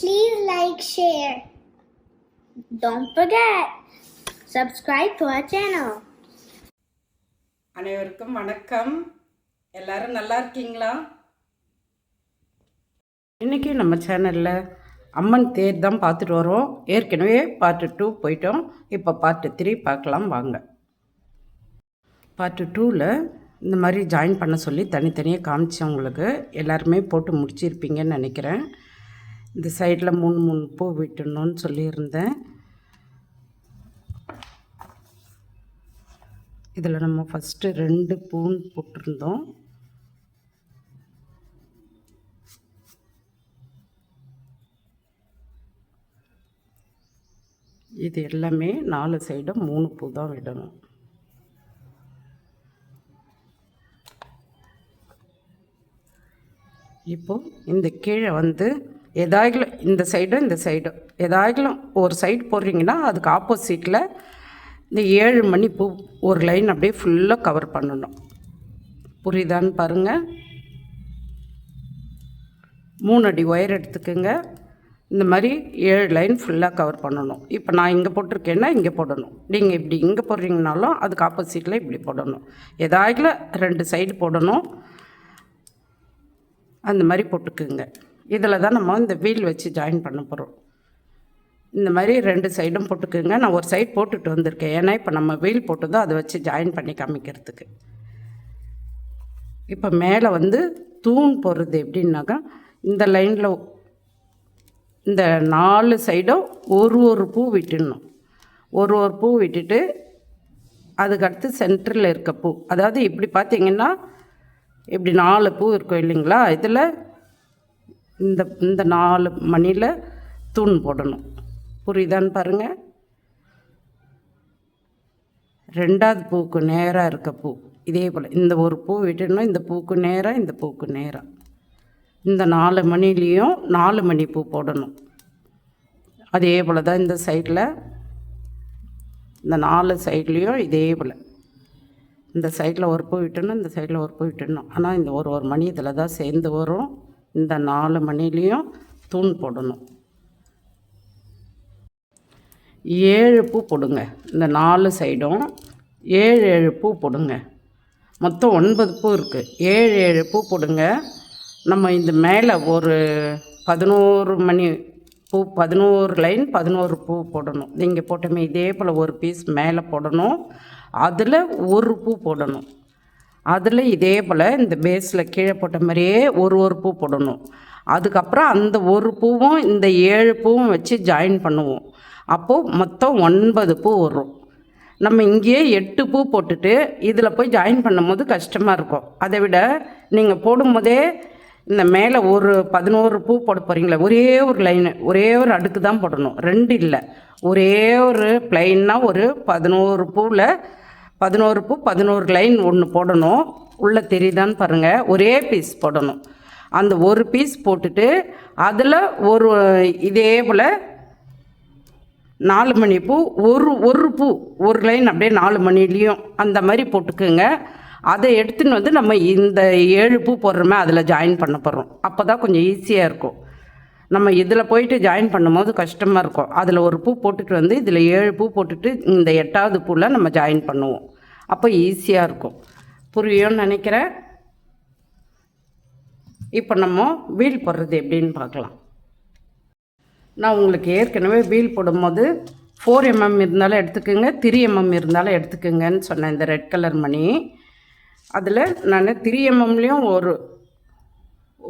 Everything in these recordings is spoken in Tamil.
Please like, share. Don't forget, subscribe to our channel. அனைவருக்கும் வணக்கம். எல்லாரும் நல்லா இருக்கீங்களா? இன்றைக்கி நம்ம சேனலில் அம்மன் தேர் தான் பார்த்துட்டு வரோம். ஏற்கனவே பார்ட்டு டூ போயிட்டோம். இப்போ பார்ட்டு த்ரீ பார்க்கலாம் வாங்க. பார்ட்டு டூவில் இந்த மாதிரி ஜாயின் பண்ண சொல்லி தனித்தனியாக காமிச்சேன் உங்களுக்கு எல்லாருமே போட்டு முடிச்சிருப்பீங்கன்னு நினைக்கிறேன். இந்த சைடில் மூணு மூணு பூ விட்டணும்னு சொல்லியிருந்தேன். இதில் நம்ம ஃபஸ்ட்டு ரெண்டு பூன் போட்டிருந்தோம். இது எல்லாமே நாலு சைடும் மூணு பூ தான் விடணும். இப்போது இந்த கீழே வந்து எதாகிலும் இந்த சைடும் இந்த சைடும் எதாகிலும் ஒரு சைடு போடுறீங்கன்னா அதுக்கு ஆப்போசிட்டில் இந்த ஏழு மணி பூ ஒரு லைன் அப்படியே ஃபுல்லாக கவர் பண்ணணும். புரியுதான்னு பாருங்கள் மூணு அடி ஒயர் எடுத்துக்கோங்க. இந்த மாதிரி ஏழு லைன் ஃபுல்லாக கவர் பண்ணணும். இப்போ நான் இங்கே போட்டிருக்கேன்னா இங்கே போடணும். நீங்கள் இப்படி இங்கே போடுறீங்கனாலும் அதுக்கு ஆப்போசிட்டில் இப்படி போடணும். எதாயில ரெண்டு சைடு போடணும். அந்த மாதிரி போட்டுக்குங்க. இதில் தான் நம்ம இந்த வீல் வச்சு ஜாயின் பண்ண போகிறோம் இந்த மாதிரி ரெண்டு சைடும் போட்டுக்குங்க. நான் ஒரு சைடு போட்டுட்டு வந்திருக்கேன். ஏன்னா இப்போ நம்ம வீல் போட்டதோ அதை வச்சு ஜாயின் பண்ணி காமிக்கிறதுக்கு. இப்போ மேலே வந்து தூண் போடுறது எப்படின்னாக்கா இந்த லைனில் இந்த நாலு சைடும் ஒரு ஒரு பூ விட்டுடணும். ஒரு ஒரு பூ விட்டுட்டு அதுக்கடுத்து சென்டரில் இருக்க பூ. அதாவது இப்படி பார்த்தீங்கன்னா இப்படி நாலு பூ இருக்கும் இல்லைங்களா? இதில் இந்த இந்த நாலு மணியில் தூண் போடணும். புரியுதான்னு பாருங்கள் ரெண்டாவது பூக்கு நேராக இருக்க பூ. இதே போல் இந்த ஒரு பூ விட்டுணும் இந்த பூக்கு நேராக இந்த பூக்கு நேராக இந்த நாலு மணிலேயும் நாலு மணி பூ போடணும். அதே போல் தான் இந்த சைடில் இந்த நாலு சைட்லேயும் இதே போல். இந்த சைடில் ஒரு பூ விட்டணும் இந்த சைடில் ஒரு பூ விட்டுடணும். ஆனால் இந்த ஒரு ஒரு மணி இதில் தான் சேர்ந்து வரும். இந்த நாலு மணிலேயும் தூண் போடணும். ஏழு பூ போடுங்க. இந்த நாலு சைடும் ஏழு ஏழு பூ போடுங்க. மொத்தம் ஒன்பது பூ இருக்குது ஏழு ஏழு பூ போடுங்க. நம்ம இந்த மேலே ஒரு பதினோரு மணி பூ பதினோரு லைன் பதினோரு பூ போடணும். நீங்கள் போட்டோமே இதே போல் ஒரு பீஸ் மேலே போடணும். அதில் ஒரு பூ போடணும். அதில் இதே போல் இந்த பேஸில் கீழே போட்ட மாதிரியே ஒரு ஒரு பூ போடணும். அதுக்கப்புறம் அந்த ஒரு பூவும் இந்த ஏழு பூவும் வச்சு ஜாயின் பண்ணுவோம். அப்போது மொத்தம் ஒன்பது பூ வரும். நம்ம இங்கேயே எட்டு பூ போட்டுட்டு இதில் போய் ஜாயின் பண்ணும்போது கஷ்டமாக இருக்கும். அதை விட நீங்கள் போடும்போதே இந்த மேலே ஒரு பதினோரு பூ போட போகிறீங்களா ஒரே ஒரு லைனு ஒரே ஒரு அடுக்கு தான் போடணும். ரெண்டு இல்லை. ஒரே ஒரு பிளைன்னா ஒரு பதினோரு பூவில் பதினோரு பூ பதினோரு லைன் ஒன்று போடணும். உள்ளே தெரியுதான்னு பாருங்கள் ஒரே பீஸ் போடணும். அந்த ஒரு பீஸ் போட்டுட்டு அதில் ஒரு இதே போல் நாலு மணி பூ ஒரு ஒரு பூ ஒரு லைன் அப்படியே நாலு மணிலேயும் அந்த மாதிரி போட்டுக்குங்க. அதை எடுத்துன்னு வந்து நம்ம இந்த ஏழு பூ போடுறோமே அதில் ஜாயின் பண்ண போகிறோம் அப்போ தான் கொஞ்சம் ஈஸியாக இருக்கும். நம்ம இதில் போயிட்டு ஜாயின் பண்ணும்போது கஷ்டமாக இருக்கும். அதில் ஒரு பூ போட்டுட்டு வந்து இதில் ஏழு பூ போட்டுட்டு இந்த எட்டாவது பூவில் நம்ம ஜாயின் பண்ணுவோம். அப்போ ஈஸியாக இருக்கும். புரியும்னு நினைக்கிறேன். இப்போ நம்ம வீல் போடுறது எப்படின்னு பார்க்கலாம். நான் உங்களுக்கு ஏற்கனவே வீல் போடும்போது ஃபோர் எம்எம் இருந்தாலும் எடுத்துக்கோங்க த்ரீ எம்எம் இருந்தாலும் எடுத்துக்கோங்கன்னு சொன்னேன் இந்த ரெட் கலர் மணி. அதில் நான் த்ரீ எம்எம்லேயும் ஒரு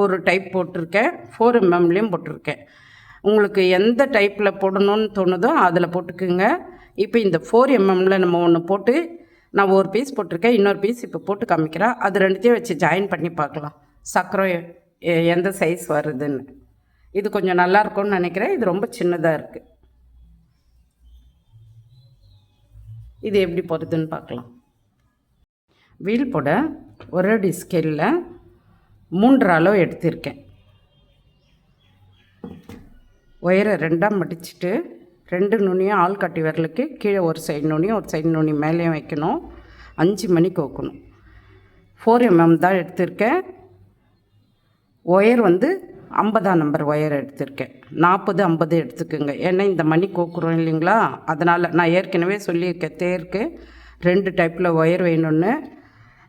ஒரு டைப் போட்டிருக்கேன். ஃபோர் எம்எம்லேயும் போட்டிருக்கேன். உங்களுக்கு எந்த டைப்பில் போடணும்னு தோணுதோ அதில் போட்டுக்குங்க. இப்போ இந்த ஃபோர் எம்எம்மில் நம்ம ஒன்று போட்டு நான் ஒரு பீஸ் போட்டிருக்கேன் இன்னொரு பீஸ் இப்போ போட்டு காமிக்கிறேன். அது ரெண்டுத்தையும் வச்சு ஜாயின் பண்ணி பார்க்கலாம். சக்கரம் எந்த சைஸ் வருதுன்னு. இது கொஞ்சம் நல்லா இருக்கும்னு நினைக்கிறேன். இது ரொம்ப சின்னதாக இருக்குது இது எப்படி போகிறதுன்னு பார்க்கலாம். வீல் போட ஒரு அடி ஸ்கேலில் மூன்று அளவு எடுத்திருக்கேன். ஒயரை ரெண்டாக மடிச்சுட்டு ரெண்டு நுனியும் ஆள் கட்டி விரலுக்கு கீழே ஒரு சைடு நுனியும் ஒரு சைடு நுனி மேலேயும் வைக்கணும். அஞ்சு மணிக்கு வைக்கணும் ஃபோர் எம்எம் தான் எடுத்திருக்கேன். ஒயர் வந்து ஐம்பதாம் நம்பர் ஒயர் எடுத்திருக்கேன். நாற்பது ஐம்பது எடுத்துக்கோங்க. ஏன்னா இந்த மணி கோக்குறோம் இல்லைங்களா? அதனால் நான் ஏற்கனவே சொல்லியிருக்கேன் தேருக்கு ரெண்டு டைப்பில் ஒயர் வேணும்னு.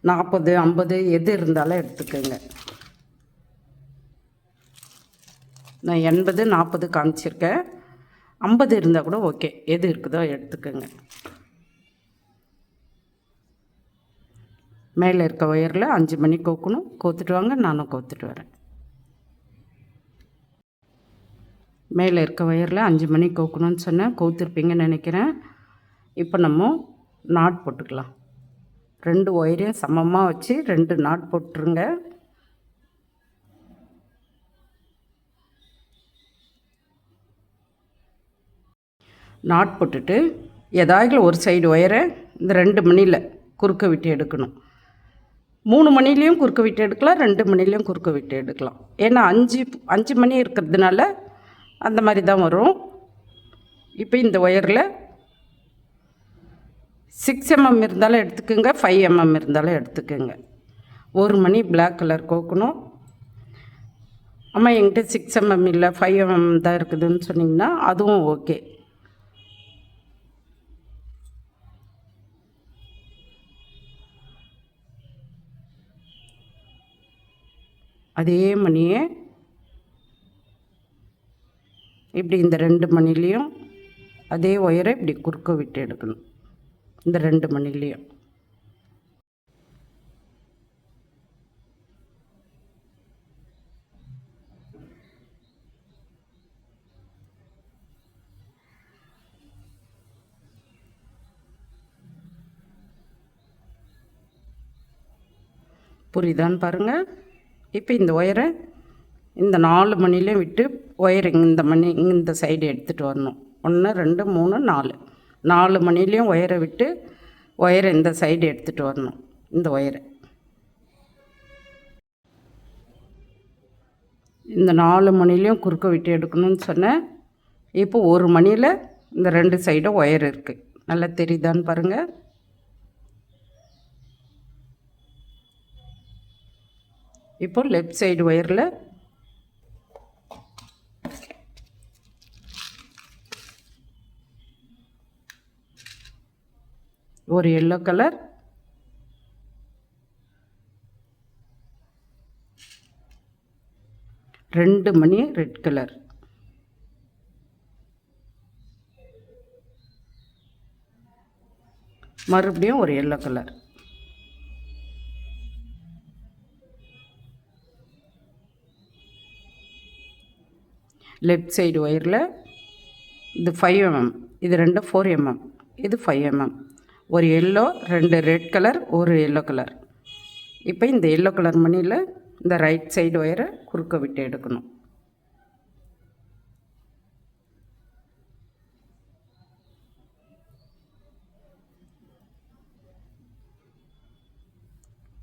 நாற்பது ஐம்பது எது இருந்தாலும் எடுத்துக்கோங்க. நான் எண்பது நாற்பது காமிச்சிருக்கேன். ஐம்பது இருந்தால் கூட ஓகே. எது இருக்குதோ எடுத்துக்கோங்க. மேலே இருக்க ஒயரில் அஞ்சு மணி கோக்கணும். கோத்துட்டு வாங்க நானும் கோத்துட்டு வரேன். மேலே இருக்க ஒயரில் அஞ்சு மணி கோக்கணும்னு சொன்னேன். கோத்துருப்பீங்கன்னு நினைக்கிறேன். இப்போ நம்ம நாட் போட்டுக்கலாம். ரெண்டு ஒயரையும் சமமாக வச்சு ரெண்டு நாட் போட்டுருங்க. நாட் போட்டுட்டு ஏதாவது ஒரு சைடு ஒயரை இந்த ரெண்டு மணியில் குறுக்க விட்டு எடுக்கணும். மூணு மணிலையும் குறுக்க விட்டு எடுக்கலாம் ரெண்டு மணிலையும் குறுக்க விட்டு எடுக்கலாம். ஏன்னா அஞ்சு அஞ்சு மணி இருக்கிறதுனால அந்த மாதிரி தான் வரும். இப்போ இந்த ஒயரில் சிக்ஸ் எம்எம் இருந்தாலும் எடுத்துக்கோங்க ஃபைவ் எம்எம் இருந்தாலும் எடுத்துக்கோங்க. ஒரு மணி பிளாக் கலர் கோக்கணும். அம்மா என்கிட்ட சிக்ஸ் எம்எம் இல்லை ஃபைவ் எம்எம் தான் இருக்குதுன்னு சொன்னிங்கன்னா அதுவும் ஓகே அதே மணியை. இப்படி இந்த ரெண்டு மணிலையும் அதே ஒயரை இப்படி குறுக்க விட்டு எடுக்கணும். இந்த ரெண்டு மணிலையும் புரியுதான்னு பாருங்கள் இப்போ இந்த ஒயரை இந்த நாலு மணிலையும் விட்டு ஒயர் இந்த மணி இந்த சைடு எடுத்துகிட்டு வரணும். ஒன்று ரெண்டு மூணு நாலு. நாலு மணிலையும் ஒயரை விட்டு ஒயரை இந்த சைடு எடுத்துகிட்டு வரணும் இந்த ஒயரை. இந்த நாலு மணிலையும் குறுக்க விட்டு எடுக்கணும்னு சொன்னேன் இப்போ ஒரு மணியில் இந்த ரெண்டு சைடும் ஒயர் இருக்குது நல்லா தெரியுதான்னு பாருங்கள் இப்போ லெஃப்ட் சைடு ஒயரில் ஒரு எல்லோ கலர் ரெண்டு மணி ரெட் கலர் மறுபடியும் ஒரு எல்லோ கலர் லெஃப்ட் சைடு ஒயரில் இது ஃபைவ் எம்எம் mm, இது mm, mm. ரெண்டு ஃபோர் எம்எம் இது ஃபைவ் எம்எம் ஒரு எல்லோ ரெண்டு ரெட் கலர் ஒரு எல்லோ கலர் இப்போ இந்த எல்லோ கலர் மணியில் இந்த ரைட் சைடு ஒயரை குறுக்க விட்டு எடுக்கணும்.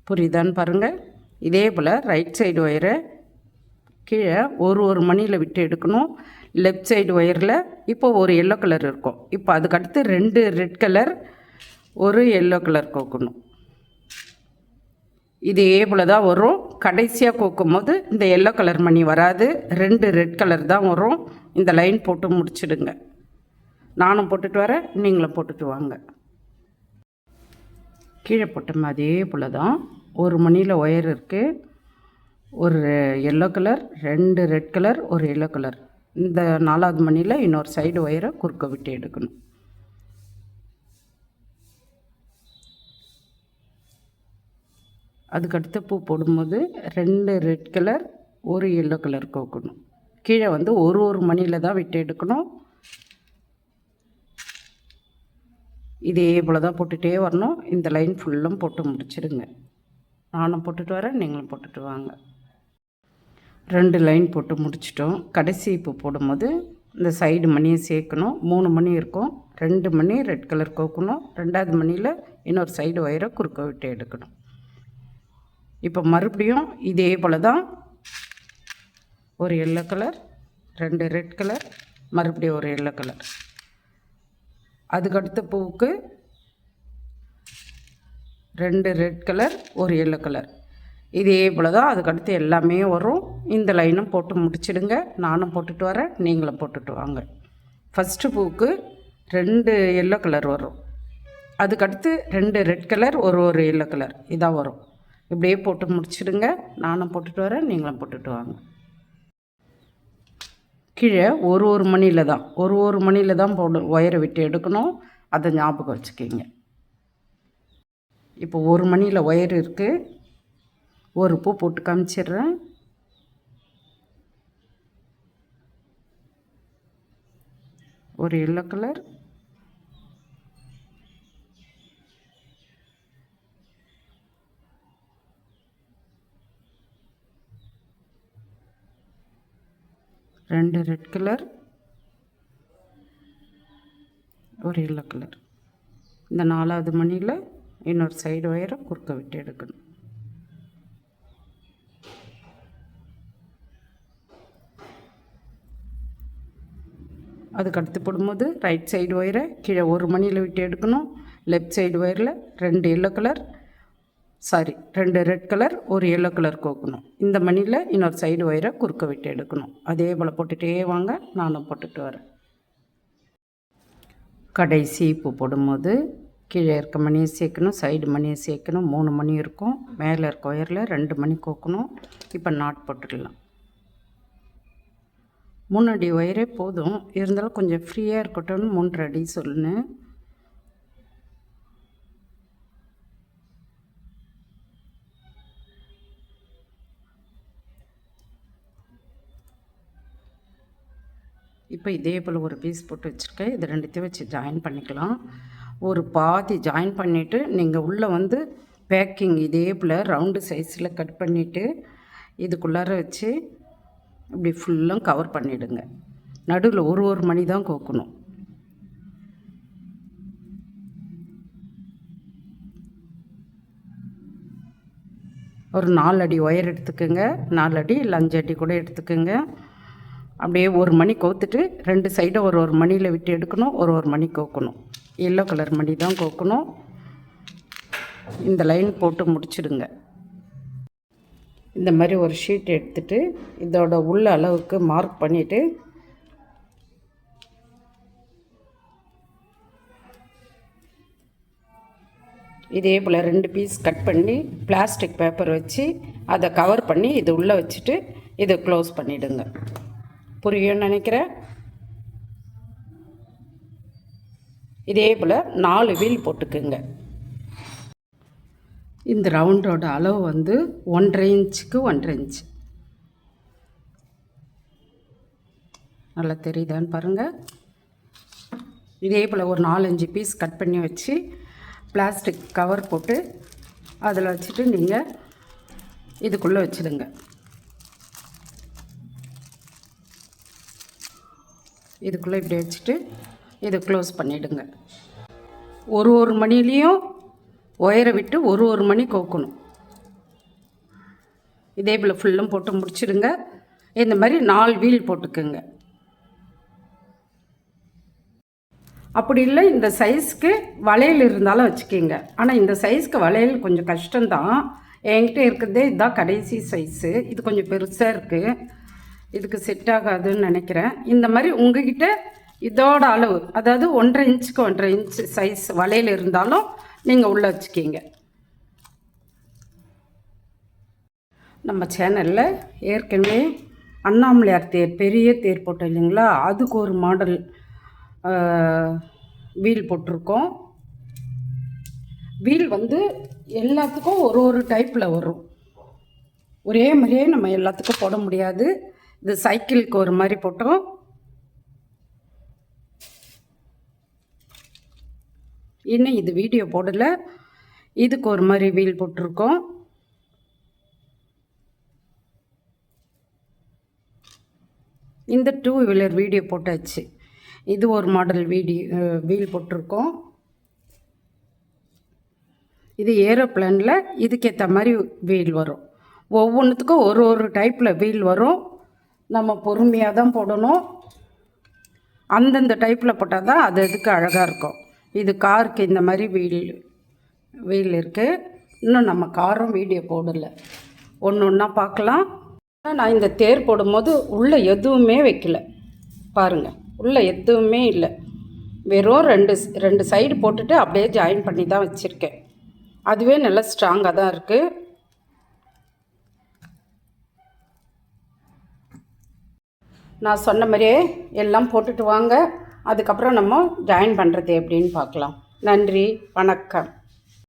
புரியுதான்னு பாருங்கள் இதே போல் ரைட் சைடு ஒயரை கீழே ஒரு ஒரு மணியில் விட்டு எடுக்கணும். லெஃப்ட் சைடு ஒயரில் இப்போ ஒரு எல்லோ கலர் இருக்கும். இப்போ அதுக்கடுத்து ரெண்டு ரெட் கலர் ஒரு எல்லோ கலர் கோக்கணும். இதே போல் தான் வரும். கடைசியாக கோக்கும் போது இந்த எல்லோ கலர் மணி வராது. ரெண்டு ரெட் கலர் தான் வரும். இந்த லைன் போட்டு முடிச்சிடுங்க. நானும் போட்டுட்டு வரேன். நீங்களும் போட்டுட்டு வாங்க. கீழே போட்டோம் அதே போல் தான் ஒரு மணியில் ஒயர் இருக்குது ஒரு எல்லோ கலர் ரெண்டு ரெட் கலர் ஒரு எல்லோ கலர் இந்த நாலாவது மணியில் இன்னொரு சைடு ஒயரை குறுக்க விட்டு எடுக்கணும். அதுக்கடுத்து பூ போடும்போது ரெண்டு ரெட் கலர் ஒரு எல்லோ கலர் கோக்கணும். கீழே வந்து ஒரு ஒரு மணியில் தான் விட்டு எடுக்கணும். இதே போல் தான் போட்டுகிட்டே வரணும். இந்த லைன் ஃபுல்லும் போட்டு முடிச்சிடுங்க நானும் போட்டுட்டு வரேன் நீங்களும் போட்டுட்டு வாங்க. ரெண்டு லைன் போட்டு முடிச்சிட்டோம். கடைசி இப்போ போடும்போது இந்த சைடு மணியை சேர்க்கணும். மூணு மணி இருக்கும். ரெண்டு மணி ரெட் கலர் கோக்கணும். ரெண்டாவது மணியில் இன்னொரு சைடு ஒயரை குறுக்க விட்டு எடுக்கணும். இப்போ மறுபடியும் இதே போல் தான் ஒரு எல்லோ கலர் ரெண்டு ரெட் கலர் மறுபடியும் ஒரு எல்லோ கலர் அதுக்கடுத்த பூவுக்கு ரெண்டு ரெட் கலர் ஒரு எல்லோ கலர் இதே போல் தான் அதுக்கடுத்து எல்லாமே வரும். இந்த லைனும் போட்டு முடிச்சிடுங்க. நானும் போட்டுட்டு வரேன். நீங்களும் போட்டுட்டு வாங்க. ஃபஸ்ட்டு பூக்கு ரெண்டு எல்லோ கலர் வரும். அதுக்கடுத்து ரெண்டு ரெட் கலர் ஒரு ஒரு எல்லோ கலர் இதாக வரும். இப்படியே போட்டு முடிச்சிடுங்க. நானும் போட்டுட்டு வரேன். நீங்களும் போட்டுட்டு வாங்க. கீழே ஒரு ஒரு மணியில் தான். ஒரு ஒரு மணியில் தான் போடு ஒயரை விட்டு எடுக்கணும். அதை ஞாபகம் வச்சுக்கிங்க. இப்போ ஒரு மணியில் ஒயர் இருக்குது ஒரு பூ போட்டு காமிச்சிடுறேன். ஒரு எல்லோ கலர் ரெண்டு ரெட் கலர் ஒரு எல்லோ கலர் இந்த நாலாவது மணியில் இன்னொரு சைடு ஒயரை குறுக்க விட்டு எடுக்கணும். அதுக்கு அடுத்து போடும்போது ரைட் சைடு ஒயரை கீழே ஒரு மணியில் விட்டு எடுக்கணும். லெஃப்ட் சைடு ஒயரில் ரெண்டு எல்லோ கலர் சாரி ரெண்டு ரெட் கலர் ஒரு எல்லோ கலர் கோக்கணும். இந்த மணியில் இன்னொரு சைடு ஒயரை குறுக்க விட்டு எடுக்கணும். அதே போல் போட்டுகிட்டே வாங்க நானும் போட்டுட்டு வரேன். கடைசி பூ போடும்போது கீழே இருக்க மணியை சேர்க்கணும் சைடு மணியை சேர்க்கணும். மூணு மணி இருக்கும். மேலே இருக்க ஒயரில் ரெண்டு மணி கோக்கணும். இப்போ நாட் போட்டுடலாம் மூணு அடி ஒயரே போதும். இருந்தாலும் கொஞ்சம் ஃப்ரீயாக இருக்கட்டும்னு மூன்று அடி சொல்லுன்னு இப்போ இதே போல் ஒரு பீஸ் போட்டு வச்சுருக்கேன். இது ரெண்டுத்தையும் வச்சு ஜாயின் பண்ணிக்கலாம். ஒரு பாதி ஜாயின் பண்ணிவிட்டு நீங்கள் உள்ளே வந்து பேக்கிங் இதே போல் ரவுண்டு சைஸில் கட் பண்ணிவிட்டு இதுக்குள்ளார வச்சு இப்படி ஃபுல்லாக கவர் பண்ணிவிடுங்க நடுவில் ஒரு ஒரு மணி தான் கோக்கணும். ஒரு நாலு அடி ஒயர் எடுத்துக்கோங்க. நாலு அடி இல்லை அஞ்சு அடி கூட எடுத்துக்கோங்க. அப்படியே ஒரு மணி கோத்துட்டு ரெண்டு சைடும் ஒரு ஒரு மணியில் விட்டு எடுக்கணும். ஒரு ஒரு மணி கோக்கணும். எல்லோ கலர் மணி தான் கோக்கணும். இந்த லைன் போட்டு முடிச்சிடுங்க. இந்த மாதிரி ஒரு ஷீட் எடுத்துட்டு இதோட உள்ள அளவுக்கு மார்க் பண்ணிவிட்டு இதே போல் ரெண்டு பீஸ் கட் பண்ணி பிளாஸ்டிக் பேப்பர் வச்சு அதை கவர் பண்ணி இது உள்ளே வச்சுட்டு இதை க்ளோஸ் பண்ணிவிடுங்க புரியும்னு நினைக்கிறேன்? இதே போல் நாலு வீல் போட்டுக்குங்க. இந்த ரவுண்டோட அளவு வந்து ஒன்றரை இன்ச்சுக்கு ஒன்றரை இன்ச் நல்லா தெரியுதான்னு பாருங்கள் இதே போல் ஒரு நாலஞ்சு பீஸ் கட் பண்ணி வச்சு பிளாஸ்டிக் கவர் போட்டு அதில் வச்சுட்டு நீங்கள் இதுக்குள்ளே வச்சுடுங்க. இதுக்குள்ளே இப்படி வச்சுட்டு இதை க்ளோஸ் பண்ணிவிடுங்க ஒரு ஒரு மணிலையும் ஒயரை விட்டு ஒரு ஒரு மணி கோக்கணும். இதே போல் ஃபுல்லும் போட்டு முடிச்சிடுங்க. இந்த மாதிரி நாலு வீல் போட்டுக்குங்க. அப்படி இல்லை இந்த சைஸ்க்கு வளையல் இருந்தாலும் வச்சுக்கிங்க. ஆனால் இந்த சைஸ்க்கு வளையல் கொஞ்சம் கஷ்டம்தான். என்கிட்ட இருக்கிறதே இதுதான் கடைசி சைஸு இது கொஞ்சம் பெருசாக இருக்குது இதுக்கு செட் ஆகாதுன்னு நினைக்கிறேன். இந்த மாதிரி உங்ககிட்ட இதோட அளவு அதாவது ஒன்றரை இன்ச்சுக்கு ஒன்றரை இன்ச்சு சைஸ் வளையல் இருந்தாலும் நீங்கள் உள்ளே வச்சுக்கிங்க. நம்ம சேனலில் ஏற்கனவே அண்ணாமலையார் தேர் பெரிய தேர் போட்டோம் இல்லைங்களா? அதுக்கு ஒரு மாடல் வீல் போட்டிருக்கோம். வீல் வந்து எல்லாத்துக்கும் ஒரு ஒரு டைப்பில் வரும். ஒரே மாதிரியே நம்ம எல்லாத்துக்கும் போட முடியாது. இது சைக்கிளுக்கு ஒரு மாதிரி போட்டோம். இன்னும் இது வீடியோ போடலை. இதுக்கு ஒரு மாதிரி வீல் போட்டிருக்கோம். இந்த டூ வீலர் வீடியோ போட்டாச்சு. இது ஒரு மாடல் வீடியோ வீல் போட்டிருக்கோம். இது ஏரோப்ளேனில் இதுக்கேற்ற மாதிரி வீல் வரும். ஒவ்வொன்றுத்துக்கும் ஒரு ஒரு டைப்பில் வீல் வரும். நம்ம பொறுமையாக தான் போடணும். அந்தந்த டைப்பில் போட்டால் தான் அது அதுக்கு அழகாக இருக்கும். இது காருக்கு இந்த மாதிரி வீல் வீல் இருக்குது இன்னும் நம்ம காரும் வீடியோ போடலை. ஒன்று ஒன்றா பார்க்கலாம். நான் இந்த தேர் போடும்போது உள்ளே எதுவுமே வைக்கல. பாருங்கள் உள்ளே எதுவுமே இல்லை. வெறும் ரெண்டு ரெண்டு சைடு போட்டுட்டு அப்படியே ஜாயின் பண்ணி தான் வச்சுருக்கேன். அதுவே நல்லா ஸ்ட்ராங்காக தான் இருக்குது நான் சொன்ன மாதிரியே எல்லாம் போட்டுட்டு வாங்க. அதுக்கப்புறம் நம்ம ஜாயின் பண்ணுறது எப்படின்னு பார்க்கலாம். நன்றி வணக்கம்.